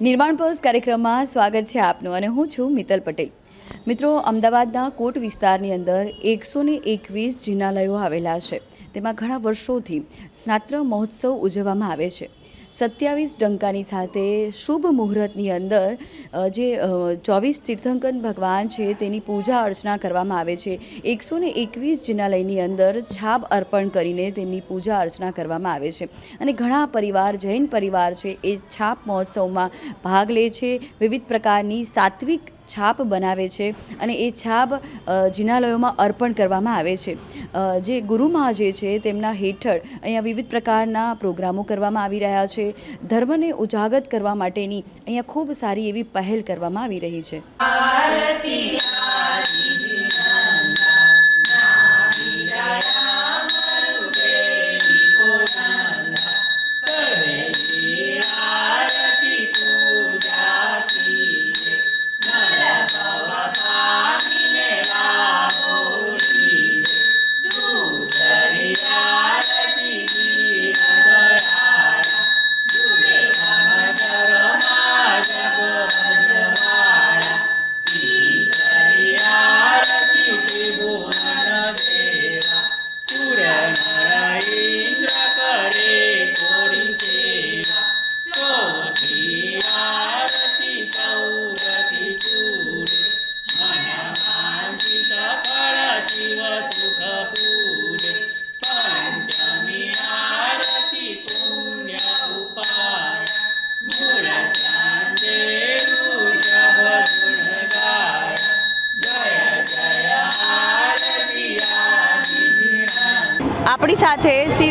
નિર્માણ પર્સ કાર્યક્રમમાં સ્વાગત છે આપનું અને હું છું મિતલ પટેલ. મિત્રો, અમદાવાદના કોટ વિસ્તારની અંદર એકસો ને એકવીસ જિનાલયો આવેલા છે. તેમાં ઘણા વર્ષોથી સ્નાત્ર મહોત્સવ ઉજવવામાં આવે છે. સત્યાવીસ ડંકાની સાથે શુભ મુહૂર્તની અંદર જે ચોવીસ તીર્થંકર ભગવાન છે, તેની પૂજા અર્ચના કરવામાં આવે છે. એકસો ને એકવીસ જિનાલયની અંદર છાપ અર્પણ કરીને તેમની પૂજા અર્ચના કરવામાં આવે છે. અને ઘણા પરિવાર, જૈન પરિવાર છે, એ છાપ મહોત્સવમાં ભાગ લે છે. વિવિધ પ્રકારની સાત્વિક છાપ બનાવે છે અને એ છાપ જિનાલયોમાં અર્પણ કરવામાં આવે છે. જે ગુરુમાં જે છે તેમના હેઠળ અહીંયા વિવિધ પ્રકારના પ્રોગ્રામો કરવામાં આવી રહ્યા છે. ધર્મને ઉજાગત કરવા માટેની અહીંયા ખૂબ સારી એવી પહેલ કરવામાં આવી રહી છે.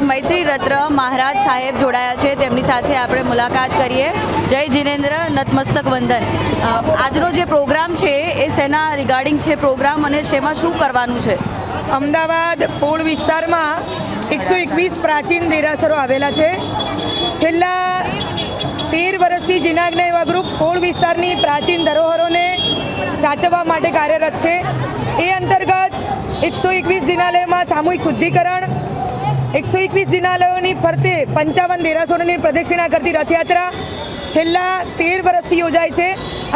મૈત્રી રત્ન મહારાજ સાહેબ જોડાયા છે. તેમની સાથે આપણે મુલાકાત કરીએ. જય જીનેન્દ્ર, નતમસ્તક વંદન. આજનો જે પ્રોગ્રામ છે એ શેના રિગાર્ડિંગ છે પ્રોગ્રામ અને શેમાં શું કરવાનું છે? અમદાવાદ પોળ વિસ્તારમાં એકસો એકવીસ પ્રાચીન દેરાસરો આવેલા છે. છેલ્લા તેર વર્ષથી જીનાગ્ન એવા ગ્રુપ પોળ વિસ્તારની પ્રાચીન ધરોહરોને સાચવવા માટે કાર્યરત છે. એ અંતર્ગત એકસો એકવીસ જિનાલયમાં સામૂહિક શુદ્ધિકરણ એકસો એકવીસ જિનાલયોની ફરતે પંચાવન દેરાસરોની પ્રદક્ષિણા કરતી રથયાત્રા છેલ્લા તેર વર્ષથી યોજાય છે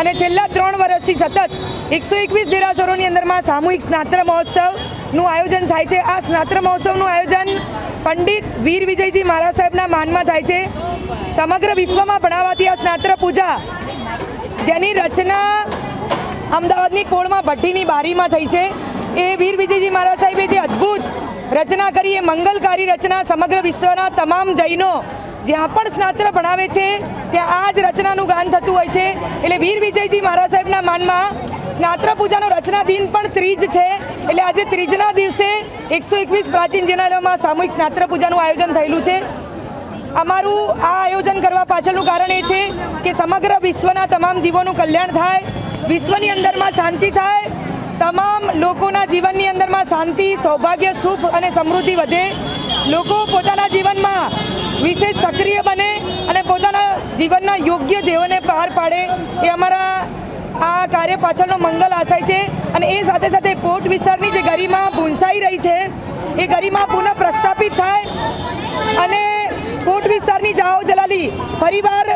અને છેલ્લા ત્રણ વર્ષથી સતત એકસો એકવીસ દેરાસરોની અંદરમાં સામૂહિક સ્નાત્ર મહોત્સવનું આયોજન થાય છે. આ સ્નાત્ર મહોત્સવનું આયોજન પંડિત વીર વિજયજી મહારાજ સાહેબના માનમાં થાય છે. સમગ્ર વિશ્વમાં ભણાવાતી આ સ્નાત્ર પૂજા જેની રચના અમદાવાદની કોળમાં ભટ્ટીની બારીમાં થઈ છે. એ વીર વિજયજી મહારાજ સાહેબે જે અદ્ભુત રચના કરી, એ મંગલકારી રચના સમગ્ર વિશ્વના તમામ જૈનો જ્યાં પણ સ્નાત્ર ભણાવે છે, ત્યાં આ જ રચનાનું ગાન થતું હોય છે. એટલે વીર વિજયજી મહારાજ સાહેબના માનમાં સ્નાત્ર પૂજાનો રચના દિન પણ ત્રીજ છે. એટલે આજે ત્રીજના દિવસે એકસો એકવીસ પ્રાચીન જિનાલયોમાં સામૂહિક સ્નાત્ર પૂજાનું આયોજન થયેલું છે. અમારું આ આયોજન કરવા પાછળનું કારણ એ છે કે સમગ્ર વિશ્વના તમામ જીવોનું કલ્યાણ થાય, વિશ્વની અંદરમાં શાંતિ થાય તમામ લોકોના જીવનની અંદરમાં શાંતિ, સૌભાગ્ય, સુખ અને સમૃદ્ધિ વધે. લોકો પોતાના જીવનમાં વિશેષ સક્રિય બને અને પોતાના જીવનના યોગ્ય ધ્યેયોને પાર પાડે. એ અમારા આ કાર્ય પાછળનો મંગલ આશય છે અને એ સાથે સાથે પોર્ટ વિસ્તારની જે ગરિમા ભૂંસાઈ રહી છે, એ ગરિમા પુનઃ પ્રસ્થાપિત થાય અને કોટ વિસ્તારની જાઓ જલાલી. પરિવાર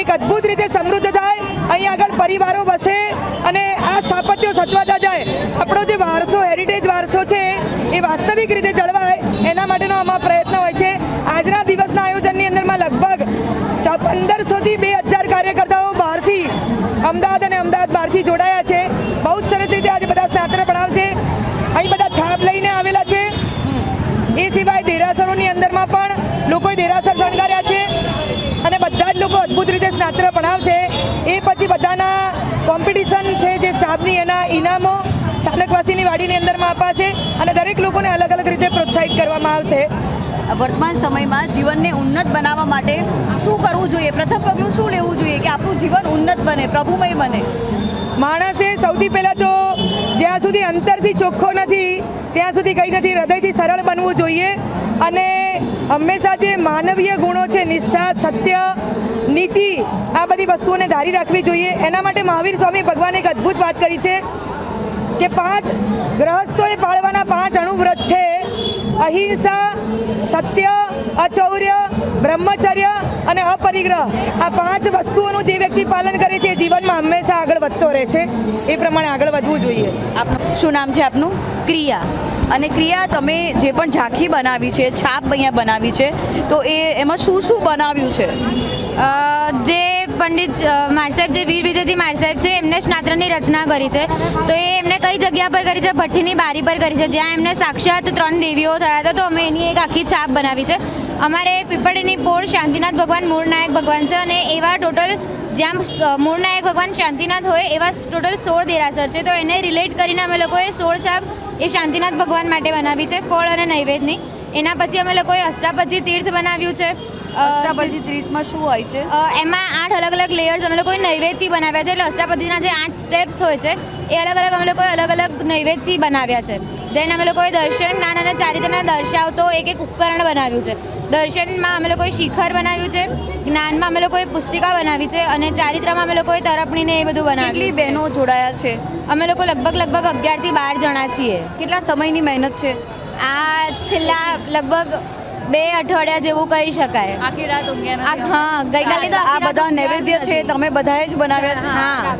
એક અદ્ભુત રીતે સમૃદ્ધ થાય. અહીં આગળ પરિવારો વસે અને આ સ્થાપત્યો સચવાતા જાય. આપણો જે વારસો હેરિટેજ વારસો છે, એ વાસ્તવિક રીતે જળવાય. એના માટેનો આમાં પ્રયત્ન હોય છે. આજના દિવસના આયોજનની અંદરમાં લગભગ પંદરસોથી બે હજાર કાર્યકર્તાઓ બહારથી અમદાવાદ અને અમદાવાદ બહારથી જોડાયા છે. બહુ જ સરસ રીતે આજે બધા સ્નાત્ર ભણાવશે અહીં બધા છાપ લઈને આવેલા છે. એ સિવાય દેરાસરોની અંદરમાં પણ લોકોએ દેરાસર શણગાર્યા છે અને બધા જ લોકો અદ્ભુત રીતે સ્નાત્ર ભણાવશે એ પછી બધાના કોમ્પિટિશન છે જે સ્ટાફની એના ઇનામો સ્થાનકવાસીની વાડીની અંદરમાં અપાશે અને દરેક લોકોને અલગ અલગ રીતે પ્રોત્સાહિત કરવામાં આવશે. વર્તમાન સમયમાં જીવનને ઉન્નત બનાવવા માટે શું કરવું જોઈએ? પ્રથમ પગલું શું લેવું જોઈએ કે આપણું જીવન ઉન્નત બને પ્રભુમય બને? માણસે સૌથી પહેલાં તો જ્યાં સુધી અંતરથી ચોખ્ખો નથી, ત્યાં સુધી કંઈ નથી, હૃદયથી સરળ બનવું જોઈએ. અને હંમેશા જે માનવીય ગુણો છે, નિષ્ઠા, સત્ય, નીતિ, આ બધી વસ્તુઓને ધારી રાખવી જોઈએ. એના માટે મહાવીર સ્વામી ભગવાને એક અદ્ભુત વાત કરી છે કે પાંચ ગ્રહસ્થોએ પાળવાના પાંચ અણુવ્રત છે. અહિંસા, સત્ય, અચૌર્ય, બ્રહ્મચર્ય અને અપરિગ્રહ આ પાંચ વસ્તુઓનું જે વ્યક્તિ પાલન કરે છે જીવનમાં હંમેશા આગળ વધતો રહે છે. એ પ્રમાણે આગળ વધવું જોઈએ. આપનું શું નામ છે આપનું? ક્રિયા. અને ક્રિયા તમે જે પણ ઝાંખી બનાવી છે, છાપ અહીંયા બનાવી છે, તો એ એમાં શું શું બનાવ્યું છે? જે પંડિત અ, માર સાહેબ જે વીર વિજયજી માર સાહેબ છે એમને સ્નાત્રની રચના કરી છે. તો એ એમને કઈ જગ્યા પર કરી છે? ભઠ્ઠીની બારી પર કરી છે. જ્યાં એમને સાક્ષાત ત્રણ દેવીઓ થયા હતા તો અમે એની એક આખી છાપ બનાવી છે. અમારે પીપળીની પોળ શાંતિનાથ ભગવાન મૂળનાયક ભગવાન છે અને એવા ટોટલ જ્યાં મૂળ મૂળનાયક ભગવાન શાંતિનાથ હોય એવા ટોટલ સોળ દેરાસર છે. તો એને રિલેટ કરીને અમે લોકોએ સોળ છાપ એ શાંતિનાથ ભગવાન માટે બનાવી છે ફળ અને નૈવેદ્યની. એના પછી અમે લોકોએ અષ્ટાપજી તીર્થ બનાવ્યું છે. અ, અષ્ટાપદી ત્રીતમાં શું હોય છે? એમાં આઠ અલગ અલગ લેયર્સ અમે લોકોએ નૈવેદ્યથી બનાવ્યા છે. એટલે અષ્ટાપદીના જે આઠ સ્ટેપ્સ હોય છે એ અલગ અલગ અમે લોકોએ અલગ અલગ નૈવેદ્યથી બનાવ્યા છે. દેન અમે લોકોએ દર્શન જ્ઞાન અને ચારિત્રને દર્શાવતો એક એક ઉપકરણ બનાવ્યું છે. દર્શનમાં અમે લોકોએ શિખર બનાવ્યું છે જ્ઞાનમાં અમે લોકોએ પુસ્તિકા બનાવી છે અને ચારિત્રમાં અમે લોકોએ તરફણીને એ બધું બનાવ્યું બહેનો જોડાયા છે? અમે લોકો લગભગ લગભગ અગિયારથી બાર જણા છીએ. કેટલા સમયની મહેનત છે? આ છેલ્લા લગભગ બે અઠવાડિયા જેવું કહી શકાય. આખી રાત ઊંઘ્યા હા ગઈકાલે તો આ બધા નૈવેદ્ય છે તમે બધાએ જ બનાવ્યા છે. હા.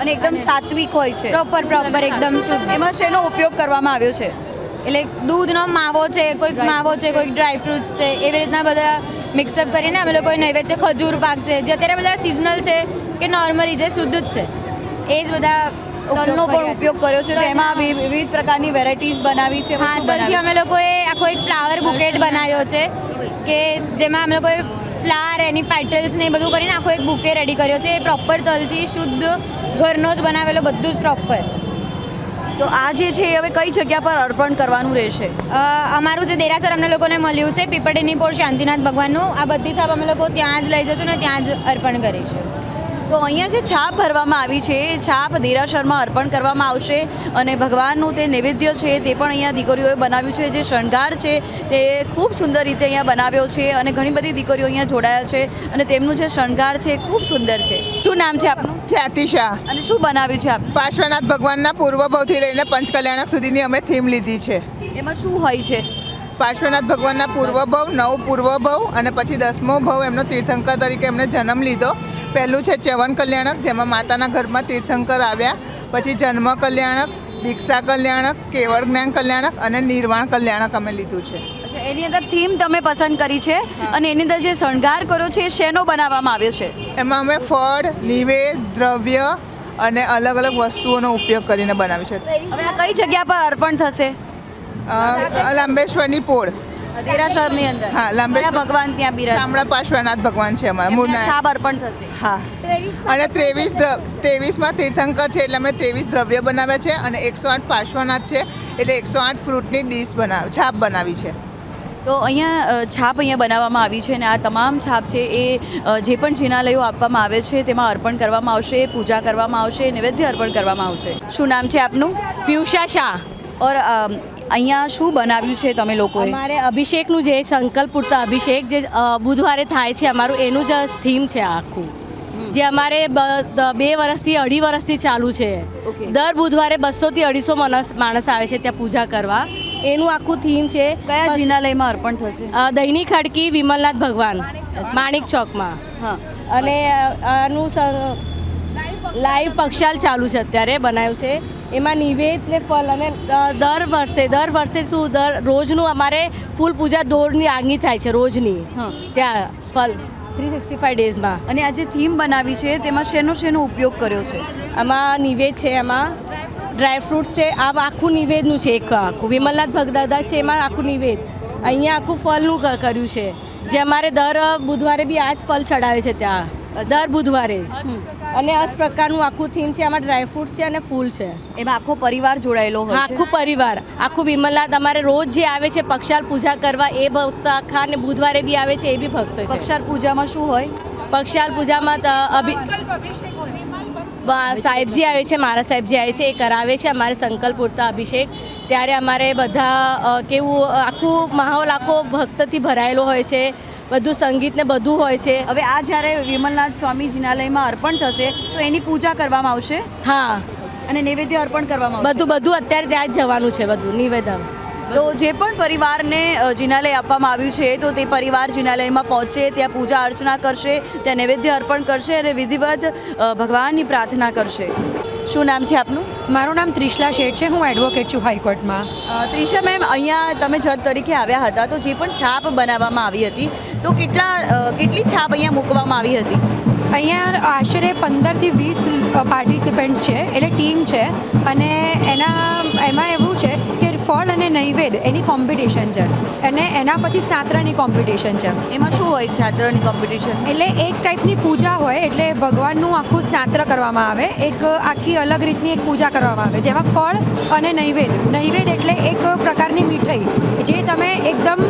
અને એકદમ સાત્વિક હોય છે. પ્રોપર પ્રોપર એકદમ શુદ્ધ. એમાં શેનો ઉપયોગ કરવામાં આવ્યો છે. એટલે દૂધનો માવો છે કોઈક માવો છે કોઈક ડ્રાય ફ્રૂટ્સ છે એવી રીતના બધા મિક્સઅપ કરીને અમે લોકોએ નૈવેદ્ય ખજૂર પાક છે. જે અત્યારે બધા સિઝનલ છે કે નોર્મલી જે શુદ્ધ જ છે. એ જ બધા તલનો પણ ઉપયોગ કર્યો છે. તેમાં વિવિધ પ્રકારની વેરાયટીઝ બનાવી છે હા તલથી અમે લોકોએ આખો એક ફ્લાવર બુકેટ બનાવ્યો છે કે જેમાં અમે લોકોએ ફ્લાવર એની પેટલ્સ ને એ બધું કરીને આખો એક બુકે રેડી કર્યો છે. એ પ્રોપર તલથી શુદ્ધ ઘરનો જ બનાવેલો બધું જ પ્રોપર તો આ જે છે એ હવે કઈ જગ્યા પર અર્પણ કરવાનું રહેશે? અમારું જે દેરાસર અમને લોકોને મળ્યું છે પીપળીની પોળ શાંતિનાથ ભગવાનનું આ બધી સાપ અમે લોકો ત્યાં જ લઈ જશું ને ત્યાં જ અર્પણ કરીશું. તો અહીંયા જે છાપ ભરવામાં આવી છે એ છાપ દેરાસરમાં અર્પણ કરવામાં આવશે અને ભગવાનનું તે નૈવેદ્ય છે તે પણ અહીંયા દીકરીઓએ બનાવ્યું છે. જે શણગાર છે તે ખૂબ સુંદર રીતે અહીંયા બનાવ્યો છે અને ઘણી બધી દીકરીઓ અહીંયા જોડાયા છે અને તેમનું જે શણગાર છે એ ખૂબ સુંદર છે. શું નામ છે આપનું? ખ્યાતિ શાહ અને શું બનાવ્યું છે આપ? પાર્શ્વનાથ ભગવાનના પૂર્વભાવથી લઈને પંચકલ્યાણક સુધીની અમે થીમ લીધી છે. એમાં શું હોય છે? પાર્શ્વનાથ ભગવાનના પૂર્વભાવ નવ પૂર્વભાવ અને પછી દસમો ભાવ એમનો તીર્થંકર તરીકે એમને જન્મ લીધો. પહેલું છે ચ્યવન કલ્યાણક જેમાં માતાના ઘરમાં તીર્થંકર આવ્યા. પછી જન્મ કલ્યાણક દીક્ષા કલ્યાણક કેવળ જ્ઞાન કલ્યાણક અને નિર્વાણ કલ્યાણક અમે લીધું છે. એની અંદર થીમ તમે પસંદ કરી છે અને એની અંદર જે શણગાર કર્યો છે એ શેનો બનાવવામાં આવ્યો છે? એમાં અમે ફળ નિવેદ દ્રવ્ય અને અલગ અલગ વસ્તુઓનો ઉપયોગ કરીને બનાવ્યું છે. હવે આ કઈ જગ્યા પર અર્પણ થશે? લાંબેશ્વરની પોળ. દેરાસરની અંદર. હા, લાંબે- ભગવાન ત્યાં બિરાજ. શામળા પાર્શ્વનાથ ભગવાન છે અમારા મૂળના છાપ અર્પણ થશે. હા. અને ત્રેવીસ ત્રેવીસમાં તીર્થંકર છે એટલે અમે ત્રેવીસ દ્રવ્ય બનાવ્યા છે અને એકસો આઠ પાર્શ્વનાથ છે એટલે એકસો આઠ ફ્રૂટની ડીશ બનાવ છાપ બનાવી છે. તો અહીંયા છાપ અહીંયા બનાવવામાં આવી છે અને આ તમામ છાપ છે એ જે પણ જિનાલયો આપવામાં આવે છે તેમાં અર્પણ કરવામાં આવશે પૂજા કરવામાં આવશે નૈવેદ્ય અર્પણ કરવામાં આવશે. શું નામ છે આપનું? પિયુષા શાહ. ઓર અહીંયા શું બનાવ્યું છે તમે લોકોએ? અમારે અભિષેકનું જે સંકલ્પ પૂરતા અભિષેક જે બુધવારે થાય છે અમારું એનું જ થીમ છે આખું. જે અમારે બે વર્ષથી અઢી વર્ષથી ચાલુ છે. દર બુધવારે બસોથી અઢીસો માણસ માણસ આવે છે ત્યાં પૂજા કરવા. એનું આખું થીમ છે કયા જિનાલયમાં અર્પણ થશે? દૈનિક ખડકી વિમલનાથ ભગવાન માણિક ચોકમાં. હા. અને આનું લાઈવ પક્ષાલ ચાલુ છે અત્યારે બનાવ્યું છે. એમાં નિવેદ ને ફલ અને દર વર્ષે દર વર્ષે શું દર રોજનું અમારે ફૂલ પૂજા દોરની આગની થાય છે રોજની. ત્યાં ફલ થ્રી સિક્સટી ફાઈવ ડેઝમાં અને આ જે થીમ બનાવી છે તેમાં શેનો શેનો ઉપયોગ કર્યો છે? આમાં નિવેદ છે એમાં ડ્રાયફ્રૂટ છે આ આખું નિવેદનું છે એક આખું. વિમલનાથ ભગદાદા છે એમાં આખું નિવેદ. અહીંયા આખું ફલનું કર્યું છે. જે અમારે દર બુધવારે બી આ જ ફલ ચડાવે છે ત્યાં. દર બુધવારે જ. અને આ પ્રકારનું આખું થીમ છે આમાં ડ્રાય ફ્રૂટ છે અને ફૂલ છે. એમાં આખો પરિવાર જોડાયેલો હા, હોય છે. આખું પરિવાર. આખું વિમલા તમારે રોજ જે આવે છે પક્ષાલ પૂજા કરવા એ ભક્ત આખા અને બુધવારે બી આવે છે એ બી ભક્ત છે. પક્ષાલ પૂજામાં શું હોય? પક્ષાલ પૂજામાં તો અભિ સાહેબજી આવે છે મારા સાહેબજી આવે છે એ કરાવે છે અમારે સંકલ્પ પૂરતા અભિષેક. ત્યારે અમારે બધા કેવું આખું માહોલ આખો ભક્તથી ભરાયેલો હોય છે. બધું સંગીત ને બધું હોય છે. હવે આ જ્યારે વિમલનાથ સ્વામી જિનાલયમાં અર્પણ થશે તો એની પૂજા કરવામાં આવશે? હા. અને નૈવેદ્ય અર્પણ કરવામાં બધું બધું અત્યારે ત્યાં જ જવાનું છે બધું નિવેદન. તો જે પણ પરિવારને જિનાલય આપવામાં આવ્યું છે તો તે પરિવાર જિનાલયમાં પહોંચે ત્યાં પૂજા અર્ચના કરશે ત્યાં નૈવેદ્ય અર્પણ કરશે અને વિધિવત ભગવાનની પ્રાર્થના કરશે. શું નામ છે આપનું? મારું નામ ત્રિશલા શેઠ છે. હું એડવોકેટ છું હાઈકોર્ટમાં ત્રિશા મેમ અહીંયા તમે જજ તરીકે આવ્યા હતા તો જે પણ છાપ બનાવવામાં આવી હતી તો કેટલા કેટલી છાપ અહીંયા મૂકવામાં આવી હતી? અહીંયા આશરે પંદરથી વીસ પાર્ટિસિપન્ટ છે એટલે ટીમ છે. અને એના એમાં એવું છે કે ફળ અને નૈવેદ્ય એની કોમ્પિટિશન છે. અને એના પછી સ્નાત્રની કોમ્પિટિશન છે. એમાં શું હોય છાત્રની કોમ્પિટિશન એટલે એક ટાઈપની પૂજા હોય એટલે ભગવાનનું આખું સ્નાત્ર કરવામાં આવે. એક આખી અલગ રીતની એક પૂજા કરવામાં આવે જેમાં ફળ અને નૈવેદ. નૈવેદ્ય એટલે એક પ્રકારની મીઠાઈ જે તમે એકદમ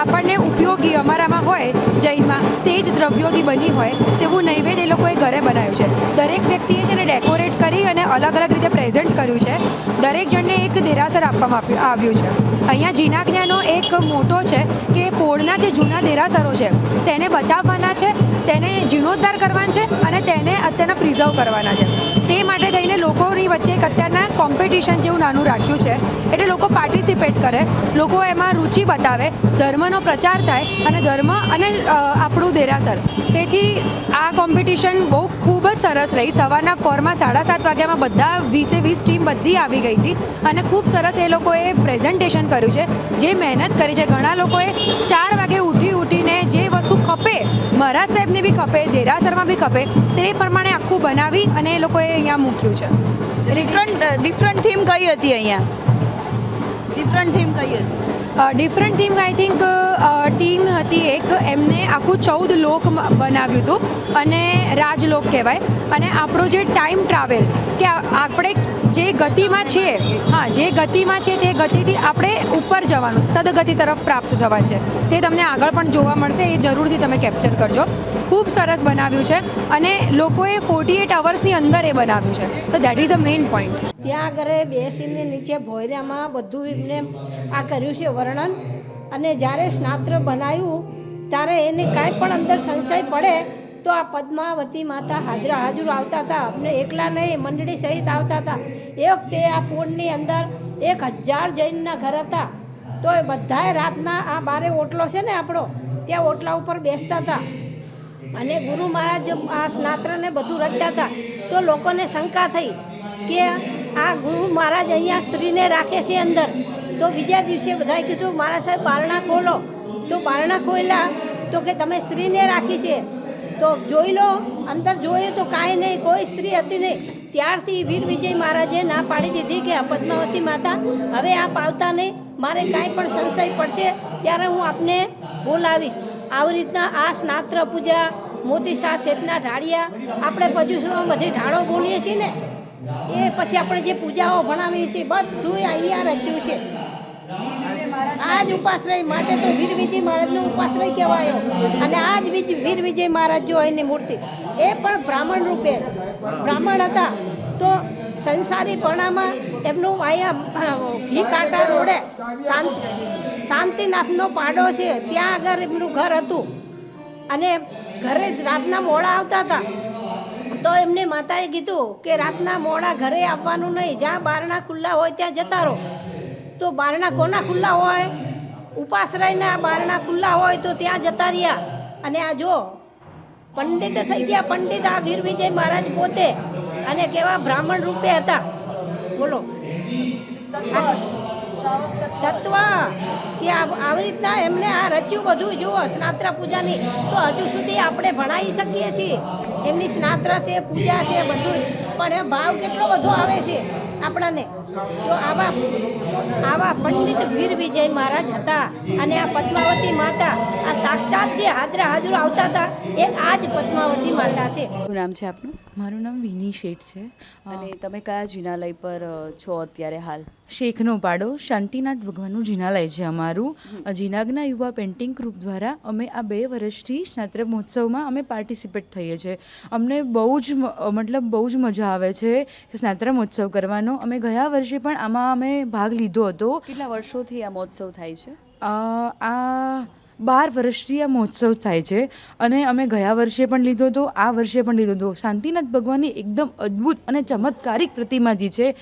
આપણને ઉપયોગી અમારામાં હોય જૈનમાં તે જ દ્રવ્યોથી બની હોય તેવું નૈવેદ્ય એ લોકોએ ઘરે બનાવ્યું છે. દરેક વ્યક્તિએ છે ને ડેકોરેટ કરી અને અલગ અલગ રીતે પ્રેઝન્ટ કર્યું છે. દરેક જણને એક દેરાસર આપવામાં આવ્યું છે. અહીંયા જીનાજ્ઞાનો એક મોટો છે કે પોળના જે જૂના દેરાસરો છે, તેને બચાવવાના છે, તેને જીર્ણોદ્ધાર કરવાના છે અને તેને અત્યારના પ્રિઝર્વ કરવાના છે. તે માટે થઈને લોકોની વચ્ચે એક અત્યારના કોમ્પિટિશન જેવું નાનું રાખ્યું છે. એટલે લોકો પાર્ટિસિપેટ કરે. લોકો એમાં રુચિ બતાવે, ધર્મનો પ્રચાર થાય અને ધર્મ અને આપણું દેરાસર. તેથી આ કોમ્પિટિશન બહુ ખૂબ જ સરસ રહી. સવારના પરમાં સાડા સાત વાગ્યામાં બધા વીસે વીસ ટીમ બધી આવી ગઈ હતી અને ખૂબ સરસ એ લોકોએ પ્રેઝન્ટેશન કર્યું છે. જે મહેનત કરી છે. ઘણા લોકોએ ચાર વાગે ઉઠી ઉઠીને જે વસ્તુ ખપે, મહારાજ સાહેબને બી ખપે દેરાસરમાં બી ખપે, તે પ્રમાણે આખું બનાવી અને એ લોકોએ અહીંયા મૂક્યું છે. ડિફરન્ટ ડિફરન્ટ થીમ કઈ હતી અહીંયા? ડિફરન્ટ થીમ કઈ હતી? Different theme I think team હતી એક. એમને આખું ચૌદ લોક બનાવ્યું હતું અને રાજલોક કહેવાય. અને આપણો જે ટાઈમ ટ્રાવેલ કે આપણે જે ગતિમાં છે, હા, જે ગતિમાં છે તે ગતિથી આપણે ઉપર જવાનું, સદગતિ તરફ પ્રાપ્ત થવાનું છે. તે તમને આગળ પણ જોવા મળશે, એ જરૂરથી તમે કેપ્ચર કરજો. ખૂબ સરસ બનાવ્યું છે અને લોકોએ ફોર્ટી એટ અવર્સની અંદર એ બનાવ્યું છે. તો that is a main point ત્યાં આગળ બેસીને નીચે ભોયરામાં બધું એમને આ કર્યું છે વર્ણન. અને જ્યારે સ્નાત્ર બનાવ્યું ત્યારે એને કાંઈ પણ અંદર સંશય પડે તો આ પદ્માવતી માતા હાજરા હાજર આવતા હતા. અમને એકલા નહીં, મંડળી સહિત આવતા હતા. એ વખતે આ પૂરની અંદર એક હજાર જૈનના ઘર હતા. તો એ બધાએ રાતના આ બારે ઓટલો છે ને આપણો, ત્યાં ઓટલા ઉપર બેસતા હતા. અને ગુરુ મહારાજ આ સ્નાત્રને બધું રચતા હતા. તો લોકોને શંકા થઈ કે આ ગુરુ મહારાજ અહીંયા સ્ત્રીને રાખે છે અંદર. તો બીજા દિવસે બધાએ કીધું મારા સાહેબ, બારણા ખોલો. તો બારણા ખોલ્યા. તો કે, તમે સ્ત્રીને રાખી છે. તો જોઈ લો, અંદર જોયું તો કાંઈ નહીં, કોઈ સ્ત્રી હતી નહીં. ત્યારથી વીર વિજય મહારાજે ના પાડી દીધી કે આ પદ્માવતી માતા હવે આપ આવતા નહીં, મારે કાંઈ પણ સંશય પડશે, ત્યારે હું આપને બોલાવીશ. આવી રીતના આ સ્નાત્ર પૂજા, મોતી શાહ શેઠના ઢાળિયા, આપણે પજુષમાં બધી ઢાળો બોલીએ છીએ ને, એ પછી આપણે જે પૂજાઓ ભણાવીએ છીએ બધું અહીંયા રચ્યું છે. આ જ ઉપાશ્રય માટે તો વીર વિજય મહારાજનો ઉપાશ્રય કહેવાયો. અને આ જ વીર વિજય મહારાજ જો એની મૂર્તિ, એ પણ બ્રાહ્મણ રૂપે, બ્રાહ્મણ હતા. તો સંસારી પણામાં એમનું અહીંયા ઘી કાંટા રોડે શાંત, શાંતિનાથનો પાડો છે. ત્યાં આગળ એમનું ઘર હતું. અને ઘરે રાતના મોડા આવતા હતા. તો એમને માતાએ કીધું કે રાતના મોડા ઘરે આવવાનું નહીં. જ્યાં બારણા ખુલ્લા હોય ત્યાં જતા રહો. તો બારણા કોના ખુલ્લા હોય? ઉપાશ્રયના બારણા ખુલ્લા હોય તો ત્યાં જતા રહ્યા. અને આ જો, પંડિત થઈ ગયા, પંડિત આ વીર વિજય મહારાજ પોતે. અને કેવા બ્રાહ્મણ રૂપે હતા. બોલો. સત્વ, કે આવી રીતના એમને આ રચ્યું બધું. જુઓ, સ્નાત્ર પૂજાની. તો હજુ સુધી આપણે ભણાવી શકીએ છીએ. એમની સ્નાત્ર છે, પૂજા છે, બધું. પણ એ ભાવ કેટલો બધો આવે છે? આપણને. તો આવા આવા પંડિત વીર વિજય મહારાજ હતા અને આ પદ્માવતી માતા આ સાક્ષાત જે હાજરા હાજર આવતા હતા એ આ જ પદ્માવતી માતા છે. શું નામ છે આપનું? મારું નામ વિની શેઠ છે. અને તમે કયા જિનાલય પર છો અત્યારે હાલ? શેખનો પાડો શાંતિનાથ ભગવાનનું જિનાલય છે અમારું. જિનાગના યુવા પેઇન્ટિંગ ગ્રુપ દ્વારા અમે આ બે વર્ષથી સ્નાત્ર મહોત્સવમાં અમે પાર્ટિસિપેટ થઈએ છીએ. અમને બહુ જ મતલબ બહુ જ મજા આવે છે સ્નાત્ર મહોત્સવ કરવાનો. અમે ગયા વર્ષે પણ આમાં અમે ભાગ લીધો હતો. કેટલા વર્ષોથી આ મહોત્સવ થાય છે? આ બાર વર્ષથી આ મહોત્સવ થાય છે. અને અમે ગયા વર્ષે પણ લીધો હતો આ વર્ષે પણ લીધો હતો. શાંતિનાથ ભગવાનની એકદમ અદ્ભુત અને ચમત્કારિક પ્રતિમાજી છે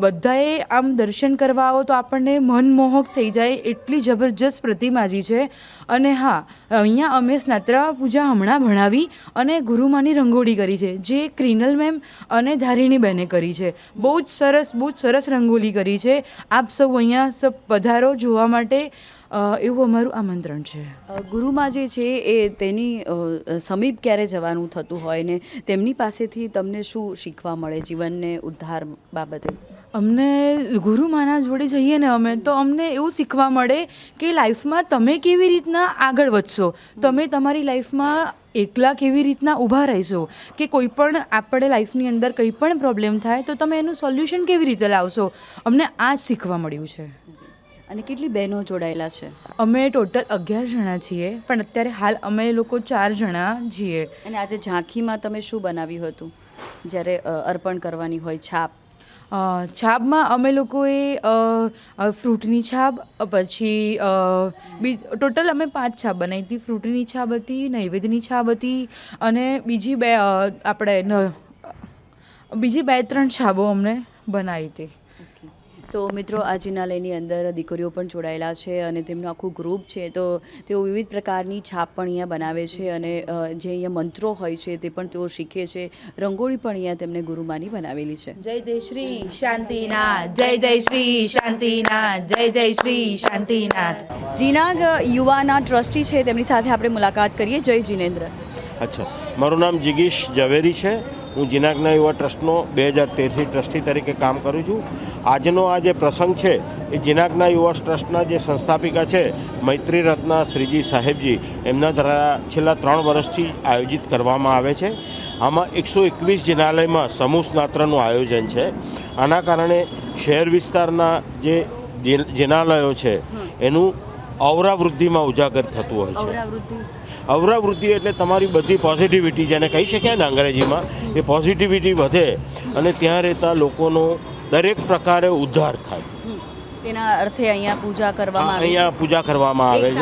બધાએ આમ દર્શન કરવા આવો તો આપણને મનમોહક થઈ જાય એટલી જબરજસ્ત પ્રતિમાજી છે. અને હા અહીંયા અમે સ્નાત્રા પૂજા હમણાં ભણાવી અને ગુરુમાની રંગોળી કરી છે, જે ક્રિનલ મેમ અને ધારિણી બેને કરી છે. બહુ જ સરસ, બહુ જ સરસ રંગોળી કરી છે. આપ સૌ અહીંયા સબ પધારો જોવા માટે. એવું અમારું આમંત્રણ છે. ગુરુમાં જે છે એ તેની સમીપ ક્યારે જવાનું થતું હોય ને તેમની પાસેથી તમને શું શીખવા મળે જીવનને ઉદ્ધાર બાબતે? અમને ગુરુમાના જોડે જઈએ ને અમે તો અમને એવું શીખવા મળે કે લાઈફમાં તમે કેવી રીતના આગળ વધશો? તમે તમારી લાઈફમાં એકલા કેવી રીતના ઊભા રહેશો? કે કોઈ પણ આપણે લાઈફની અંદર કંઈ પણ પ્રોબ્લેમ થાય તો તમે એનું સોલ્યુશન કેવી રીતે લાવશો? અમને આ જ શીખવા મળ્યું છે. અને કેટલી બહેનો જોડાયેલા છે? અમે ટોટલ અગિયાર જણા છીએ પણ અત્યારે હાલ અમે લોકો ચાર જણા છીએ. અને આજે ઝાંખીમાં તમે શું બનાવ્યું હતું? જ્યારે અર્પણ કરવાની હોય છાપ? છાબમાં અમે લોકોએ ફ્રૂટની છાબ પછી બી, ટોટલ અમે પાંચ છાબ બનાવી હતી. ફ્રૂટની છાબ હતી, નૈવેદ્યની છાબ હતી અને બીજી બે આપણે બીજી બે ત્રણ છાબો અમને બનાવી હતી. તો મિત્રો આ જિનાલયની અંદર દીકરીઓ પણ જોડાયેલા છે અને તેમનું આખું ગ્રુપ છે. તો તેઓ વિવિધ પ્રકારની છાપ પણ અહીંયા બનાવે છે અને જે અહીંયા મંત્રો હોય છે તે પણ તેઓ શીખે છે. રંગોળી પણ અહીંયા તેમને ગુરુમાની બનાવેલી છે. જય જય શ્રી શાંતિનાથ જય જય શ્રી શાંતિનાથ જય જય શ્રી શાંતિનાથ. જીનાગ યુવાના ટ્રસ્ટી છે. તેમની સાથે આપણે મુલાકાત કરીએ. જય જીનેન્દ્ર. અચ્છા. મારું નામ જિગીશ ઝવેરી છે. હું જીનાગના યુવા ટ્રસ્ટનો બે હજાર તેરથી ટ્રસ્ટી તરીકે કામ કરું છું. આજનો આ જે પ્રસંગ છે એ જીનાગના યુવા ટ્રસ્ટના જે સંસ્થાપિકા છે મૈત્રી રત્ના શ્રીજી સાહેબજી એમના દ્વારા છેલ્લા ત્રણ વર્ષથી આયોજિત કરવામાં આવે છે. આમાં એકસો એકવીસ જિનાલયમાં સમૂહ સ્નાત્રનું આયોજન છે. આના કારણે શહેર વિસ્તારના જે જિ- જિનાલયો છે એનું અવરાવૃદ્ધિમાં ઉજાગર થતું હોય છે. અવરાવૃત્તિ એટલે તમારી બધી પોઝિટિવિટી જેને કહી શકાય ને અંગ્રેજીમાં એ પોઝિટિવિટી વધે અને ત્યાં રહેતા લોકોનો દરેક પ્રકારે ઉદ્ધાર થાય. તેના અર્થે અહીંયા પૂજા કરવામાં આવે અહીંયા પૂજા કરવામાં આવે છે.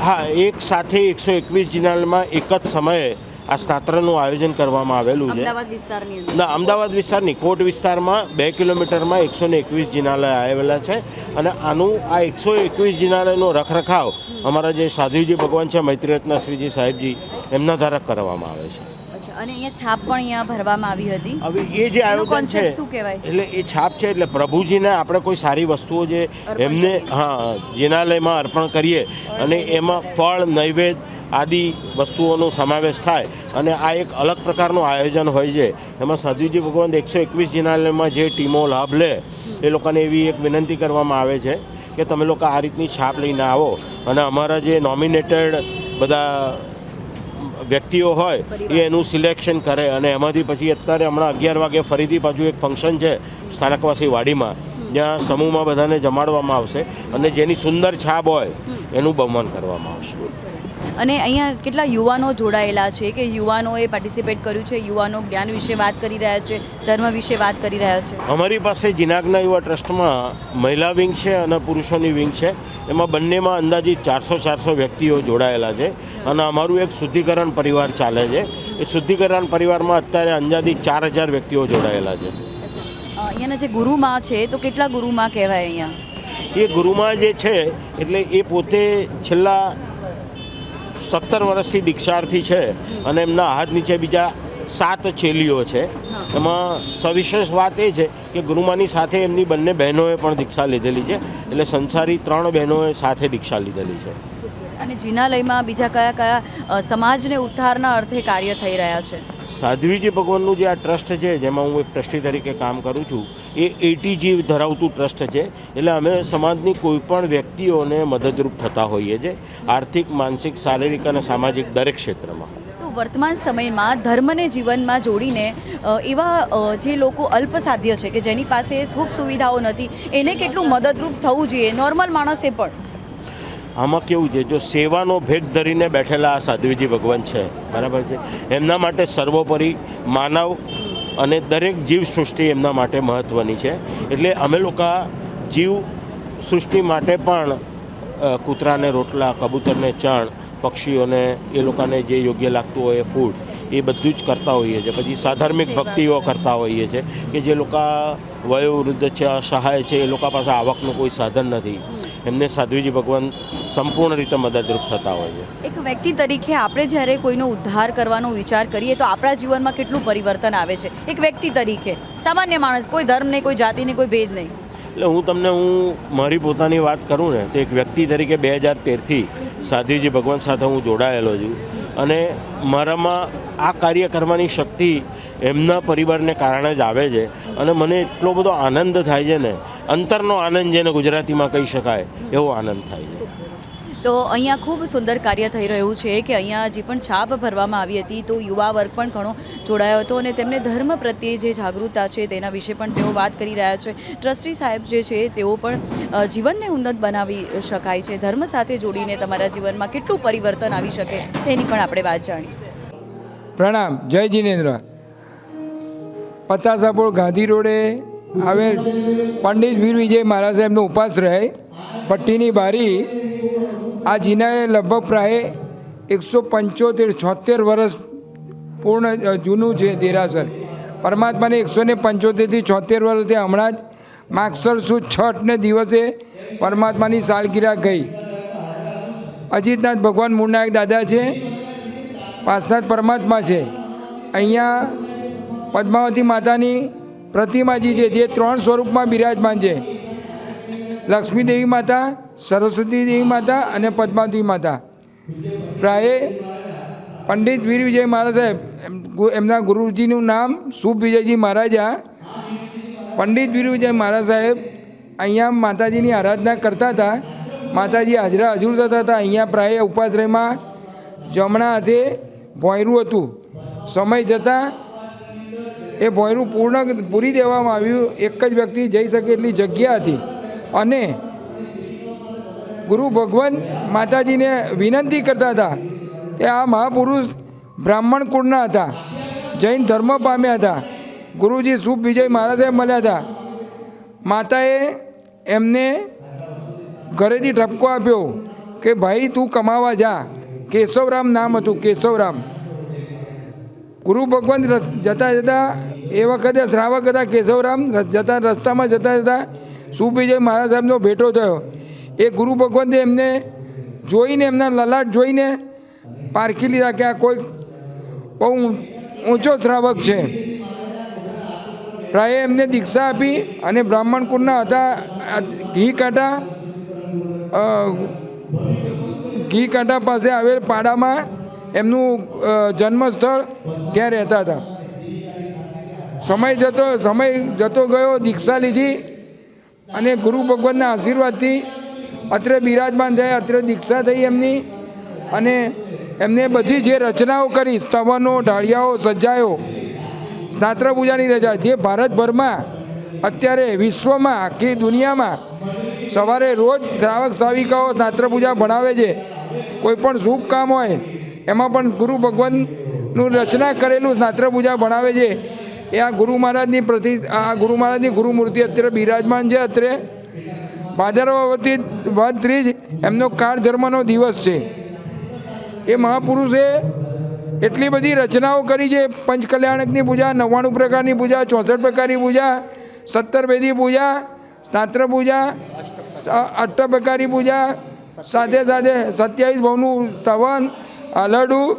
હા એક સાથે એકસો એકવીસ જિનાલમાં એક જ સમયે આ સ્નાત્રનું આયોજન કરવામાં આવેલું છે. અમદાવાદ વિસ્તારની ના અમદાવાદ વિસ્તારની કોટ વિસ્તારમાં બે કિલોમીટરમાં એકસો ને એકવીસ જિનાલય આવેલા છે અને આનું આ એકસો એકવીસ જિનાલયનો રખરખાવ અમારા જે સાધુજી ભગવાન છે મૈત્રીરત્ન શ્રીજી સાહેબજી એમના દ્વારા કરવામાં આવે છે. અચ્છા અને અહીંયા છાપ પણ અહીંયા ભરવામાં આવી હતી? હવે એ જે આયોજન છે શું કહેવાય? એટલે એ છાપ છે એટલે પ્રભુજીને આપણે કોઈ સારી વસ્તુઓ જે એમને હા જિનાલયમાં અર્પણ કરીએ અને એમાં ફળ નૈવેદ્ય આદિ વસ્તુઓનો સમાવેશ થાય અને આ એક અલગ પ્રકારનું આયોજન હોય છે. એમાં સાધુજી ભગવાન એકસો એકવીસ જિનાલયમાં જે ટીમો લાભ લે એ લોકોને એવી એક વિનંતી કરવામાં આવે છે કે તમે લોકો આ રીતની છાપ લઈને આવો. અને અમારા જે નોમિનેટેડ બધા વ્યક્તિઓ હોય એ એનું સિલેક્શન કરે અને એમાંથી પછી અત્યારે હમણાં અગિયાર વાગે ફરીથી પાછું એક ફંક્શન છે સ્થાનકવાસી વાડીમાં જ્યાં સમૂહમાં બધાને જમાડવામાં આવશે અને જેની સુંદર છાપ હોય એનું બહુમાન કરવામાં આવશે. અને અહીંયા કેટલા યુવાનો જોડાયેલા છે કે યુવાનોએ પાર્ટિસિપેટ કર્યું છે યુવાનો જ્ઞાન વિશે વાત કરી રહ્યા છે ધર્મ વિશે વાત કરી રહ્યા છે? અમારી પાસે જીનાગના યુવા ટ્રસ્ટમાં મહિલા વિંગ છે અને પુરુષોની વિંગ છે. એમાં બંનેમાં અંદાજિત ચારસો ચારસો વ્યક્તિઓ જોડાયેલા છે અને અમારું એક શુદ્ધિકરણ પરિવાર ચાલે છે. એ શુદ્ધિકરણ પરિવારમાં અત્યારે અંદાજિત ચાર હજાર વ્યક્તિઓ જોડાયેલા છે. અહીંયાના જે ગુરુમાં છે તો કેટલા ગુરુમાં કહેવાય અહીંયા? એ ગુરુમાં જે છે એટલે એ પોતે છેલ્લા સત્તર વર્ષથી દીક્ષાર્થી છે અને એમના હાથ નીચે બીજા સાત ચેલીઓ છે. એમાં સવિશેષ વાત એ છે કે ગુરુમાની સાથે એમની બંને બહેનોએ પણ દીક્ષા લીધેલી છે. એટલે સંસારી ત્રણ બહેનોએ સાથે દીક્ષા લીધેલી છે. અને જિનાલયમાં બીજા કયા કયા સમાજને ઉદ્ધારના અર્થે કાર્ય થઈ રહ્યા છે? સાધ્વીજી ભગવાનનું જે આ ટ્રસ્ટ છે, જેમાં હું એક ટ્રસ્ટી તરીકે કામ કરું છું, એ એટી જીવ ધરાવતું ટ્રસ્ટ છે. એટલે અમે સમાજની કોઈપણ વ્યક્તિઓને મદદરૂપ થતા હોઈએ છીએ, આર્થિક, માનસિક, શારીરિક અને સામાજિક દરેક ક્ષેત્રમાં. તો વર્તમાન સમયમાં ધર્મને જીવનમાં જોડીને એવા જે લોકો અલ્પસાધ્ય છે કે જેની પાસે સુખ સુવિધાઓ નથી, એને કેટલું મદદરૂપ થવું જોઈએ? નોર્મલ માણસે પણ. આમાં કેવું છે, જો સેવાનો ભેટ ધરીને બેઠેલા આ સાધ્વીજી ભગવાન છે, બરાબર છે? એમના માટે સર્વોપરી માનવ અને દરેક જીવ સૃષ્ટિ એમના માટે મહત્ત્વની છે. એટલે અમે લોકો જીવ સૃષ્ટિ માટે પણ કૂતરાને રોટલા, કબૂતરને ચણ, પક્ષીઓને એ લોકોને જે યોગ્ય લાગતું હોય એ ફૂડ એ બધું જ કરતા હોઈએ છીએ. પછી સાધાર્મિક ભક્તિઓ કરતા હોઈએ છીએ કે જે લોકો વયોવૃદ્ધ છે, અસહાય છે, એ લોકો પાસે આવકનું કોઈ સાધન નથી. એમને સાધ્વીજી ભગવાન સંપૂર્ણ રીતે મદદરૂપ થતા હોય છે. એક વ્યક્તિ તરીકે આપણે જ્યારે કોઈનો ઉદ્ધાર કરવાનો વિચાર કરીએ તો આપણા જીવનમાં કેટલું પરિવર્તન આવે છે? એક વ્યક્તિ તરીકે. સામાન્ય માણસ કોઈ ધર્મ નહીં કોઈ જાતિ નહીં કોઈ ભેદ નહીં એટલે હું તમને હું મારી પોતાની વાત કરું ને તો એક વ્યક્તિ તરીકે બે હજાર તેરથી સાધ્વીજી ભગવાન સાથે હું જોડાયેલો છું. અને મારામાં આ કાર્ય કરવાની શક્તિ એમના પરિવારને કારણે જ આવે છે. અને મને એટલો બધો આનંદ થાય છે ને અંતરનો આનંદ જેને ગુજરાતીમાં કહી શકાય એવો આનંદ થાય છે. તો અહીંયા ખૂબ સુંદર કાર્ય થઈ રહ્યું છે કે અહીંયા જે પણ છાપ ભરવામાં આવી હતી તો યુવા વર્ગ પણ ઘણો જોડાયો હતો અને તેમને ધર્મ પ્રત્યે જે જાગૃતતા છે તેના વિશે પણ તેઓ વાત કરી રહ્યા છે. ટ્રસ્ટી સાહેબ જે છે તેઓ પણ જીવનને ઉન્નત બનાવી શકાય છે. ધર્મ સાથે જોડીને તમારા જીવનમાં કેટલું પરિવર્તન આવી શકે તેની પણ આપણે વાત જાણીએ. પ્રણામ. જય જિનેન્દ્ર. પતાસાપોળ ગાંધી રોડે આવેલ પંડિત વીર વિજય મહારાજ સાહેબનો ઉપાશ્રય પટ્ટીની બારી આ જીનાએ લગભગ પ્રાય એકસો પંચોતેર, છોતેર વર્ષ પૂર્ણ જૂનું છે દેરાસર. પરમાત્માને એકસો ને પંચોતેરથી છોતેર વર્ષથી હમણાં જ માગસર સુદ છઠને દિવસે પરમાત્માની સાલગીરા ગઈ. અજીતનાથ ભગવાન મૂળનાયક દાદા છે પાસનાથ પરમાત્મા છે. અહીંયા પદ્માવતી માતાની પ્રતિમાજી છે, જે ત્રણ સ્વરૂપમાં બિરાજમાન છે. લક્ષ્મી દેવી માતા, સરસ્વતી દેવી માતા અને પદ્માવતી માતા. પ્રાયે પંડિત વીર વિજય મહારાજ સાહેબ, એમ- એમના ગુરુજીનું નામ શુભ વિજયજી મહારાજા પંડિત વીર વિજય મહારાજ સાહેબ અહીંયા માતાજીની આરાધના કરતા હતા. માતાજી હાજરા હજુર થતા હતા. અહીંયા પ્રાય ઉપાશ્રયમાં જમણા હાથે ભોંયરું હતું. સમય જતાં એ ભોયરું પૂર્ણ પૂરી દેવામાં આવ્યું. એક જ વ્યક્તિ જઈ શકે એટલી જગ્યા હતી. અને ગુરુ ભગવાન માતાજીને વિનંતી કરતા હતા કે આ મહાપુરુષ બ્રાહ્મણ કુળના હતા. જૈન ધર્મ પામ્યા હતા. ગુરુજી શુભ વિજય મહારાજે મળ્યા હતા. માતાએ એમને ઘરેથી ઠપકો આપ્યો કે, ભાઈ, તું કમાવા જા. કેશવરામ નામ હતું, કેશવરામ. ગુરુ ભગવાન જતા જતા એ વખતે શ્રાવક હતા, કેશવરામ જતા રસ્તામાં જતા જતા સુવિજય મહારાજ સાહેબનો ભેટો થયો. એ ગુરુ ભગવંતે એમને જોઈને, એમના લલાટ જોઈને પારખી લીધા કે આ કોઈ બહુ ઊંચો શ્રાવક છે. પ્રાય એમને દીક્ષા આપી અને બ્રાહ્મણ કુળના હતા ઘી કાંટા ઘી કાંટા પાસે આવેલ પાડામાં એમનું જન્મસ્થળ ત્યાં રહેતા હતા. સમય જતો સમય જતો ગયો દીક્ષા લીધી અને ગુરુ ભગવાનના આશીર્વાદથી અત્રે બિરાજમાન થયા, અત્રે દીક્ષા થઈ એમની અને એમને બધી જે રચનાઓ કરી, સ્તવનો, ઢાળિયાઓ, સજાયો, સ્નાત્ર પૂજાની રજા, જે ભારતભરમાં અત્યારે વિશ્વમાં, આખી દુનિયામાં સવારે રોજ શ્રાવક શ્રાવિકાઓ સ્નાત્ર પૂજા ભણાવે છે. કોઈ પણ શુભ કામ હોય એમાં પણ ગુરુ ભગવાનનું રચના કરેલું નાત્ર પૂજા ભણાવે છે. એ આ ગુરુ મહારાજની પ્રતિ, આ ગુરુ મહારાજની ગુરુમૂર્તિ અત્યારે બિરાજમાન છે અત્યારે ભાદરવતી ત્રીજ, એમનો કાળ ધર્મનો દિવસ છે. એ મહાપુરુષે એટલી બધી રચનાઓ કરી છે. પંચકલ્યાણકની પૂજા, નવ્વાણું પ્રકારની પૂજા, ચોસઠ પ્રકારની પૂજા, સત્તર વેદી પૂજા, સ્નાત્ર પૂજા, અ- અષ્ટપ્રકારની પૂજા, સાથે સાથે સત્યાવીસ ભવનું સ્તવન અલડું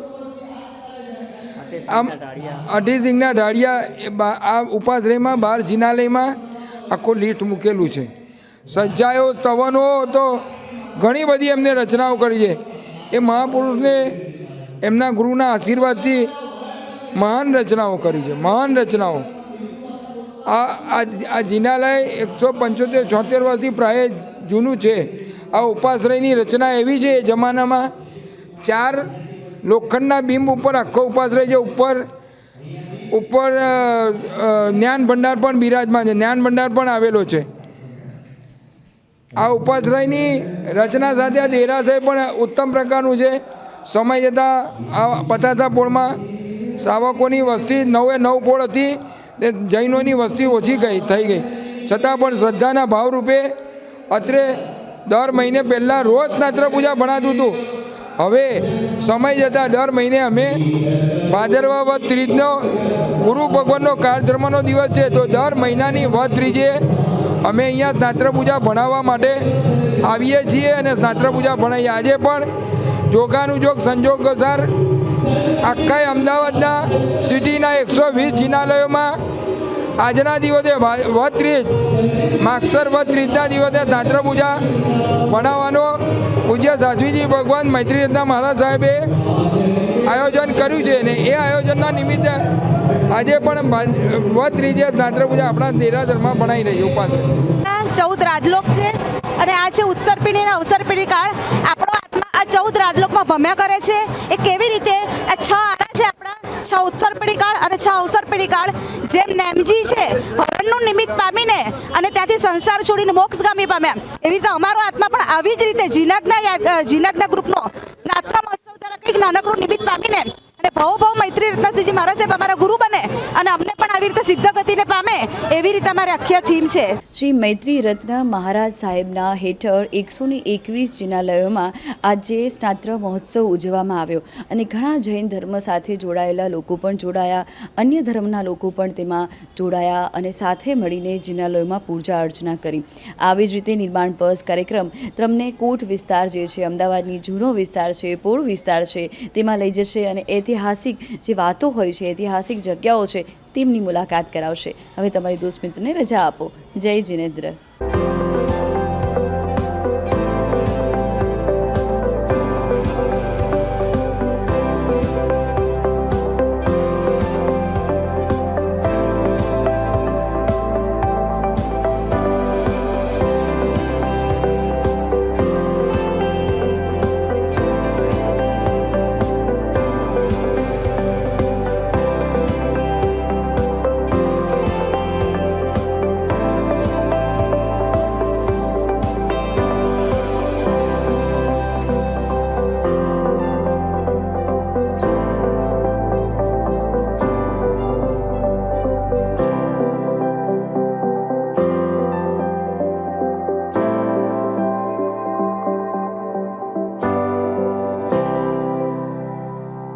આમ અઢી સિંગના ઢાળિયા આ ઉપાશ્રયમાં બાર જિનાલયમાં આખું લિસ્ટ મૂકેલું છે. સજ્જાયો સ્તવનો તો ઘણી બધી એમને રચનાઓ કરી છે. એ મહાપુરુષને એમના ગુરુના આશીર્વાદથી મહાન રચનાઓ કરી છે મહાન રચનાઓ. આ આ આ જિનાલય એકસો પંચોતેર છોતેર વર્ષથી પ્રાય જૂનું છે. આ ઉપાશ્રયની રચના એવી છે એ જમાનામાં ચાર લોખંડના બીમ ઉપર આખો ઉપાશ્રય છે. ઉપર ઉપર જ્ઞાન ભંડાર પણ બિરાજમાન છે. જ્ઞાન ભંડાર પણ આવેલો છે. આ ઉપાશ્રયની રચના સાથે આ દેરાશય પણ ઉત્તમ પ્રકારનું છે. સમય જતાં આ પતાતા પોળમાં શાવકોની વસ્તી નવે નવ પોળ હતી ને જૈનોની વસ્તી ઓછી ગઈ, થઈ ગઈ. છતાં પણ શ્રદ્ધાના ભાવરૂપે અત્રે દર મહિને પહેલાં રોજ નાત્ર પૂજા ભણાતું હતું. હવે સમય જતાં દર મહિને અમે ભાદરવા વધ ત્રીજનો ગુરુ ભગવાનનો કાળધર્મનો દિવસ છે. તો દર મહિનાની વધ ત્રીજે અમે અહીંયા સ્નાત્ર પૂજા ભણાવવા માટે આવીએ છીએ અને સ્નાત્ર પૂજા ભણાવીએ આજે પણ જોગાનુજોગ સંજોગ અનુસાર આખા અમદાવાદના સિટીના એકસો વીસ જિનાલયોમાં આજના દિવસે વત્રીજ વધ ત્રીજ માગસર વધ ત્રીજના દિવસે ધાત્ર પૂજા ભણાવવાનો પૂજ્ય સાધ્વીજી ભગવાન મૈત્રી રત્ના મહારાજ સાહેબે આયોજન કર્યું છે અને એ આયોજનના નિમિત્તે આજે પણ વત્રીજે સ્નાત્ર પૂજા આપણા દેરાસરમાં ભણાઈ રહી ઉપાસ. ચૌદ રાજલોક છે અને આ છે ઉત્સર્પિણી અને અવસર્પિણી કાળ. આપણો આત્મા આ ચૌદ રાજલોકમાં ભમ્યા કરે છે. એ કેવી રીતે આ છ જેમ નેમજી છે, હરણનું નિમિત્ત પામીને અને ત્યાંથી સંસાર છોડીને મોક્ષગામી પામ્યા. એવી રીતે અમારો આત્મા પણ આવી જ રીતે જીનાગના જીનાગના ગ્રુપનો સ્નાત્ર મહોત્સવ દ્વારા કંઈક નાનકડું નિમિત્ત પામીને ભવ ભવ મૈત્રી રત્નસિંહજી મહારાજ સાહેબ અમારા ગુરુ બને અને અમને પણ આવી રીતે સિદ્ધ ગતિને પામે એવી રીતે અમારી આખી થીમ છે. શ્રી મૈત્રી રત્ન મહારાજ સાહેબના હેઠળ એકસો ને એકવીસ જિનાલયોમાં આજે સ્નાત્ર મહોત્સવ ઉજવવામાં આવ્યો અને ઘણા જૈન ધર્મ સાથે જોડાયેલા લોકો પણ જોડાયા, અન્ય ધર્મના લોકો પણ તેમાં જોડાયા અને સાથે મળીને જિનાલયોમાં પૂજા અર્ચના કરી. આવી જ રીતે નિર્માણ બસ કાર્યક્રમ તમને કોટ વિસ્તાર જે છે, અમદાવાદની જૂનો વિસ્તાર છે, પોળ વિસ્તાર છે, તેમાં લઈ જશે અને ઐતિહાસિક જે વાતો હોય છે, ઐતિહાસિક જગ્યાઓ છે, તેમની મુલાકાત કરાવશે. હવે તમારી દોસ્ત મિત્રને રજા આપો. જય જિનેન્દ્ર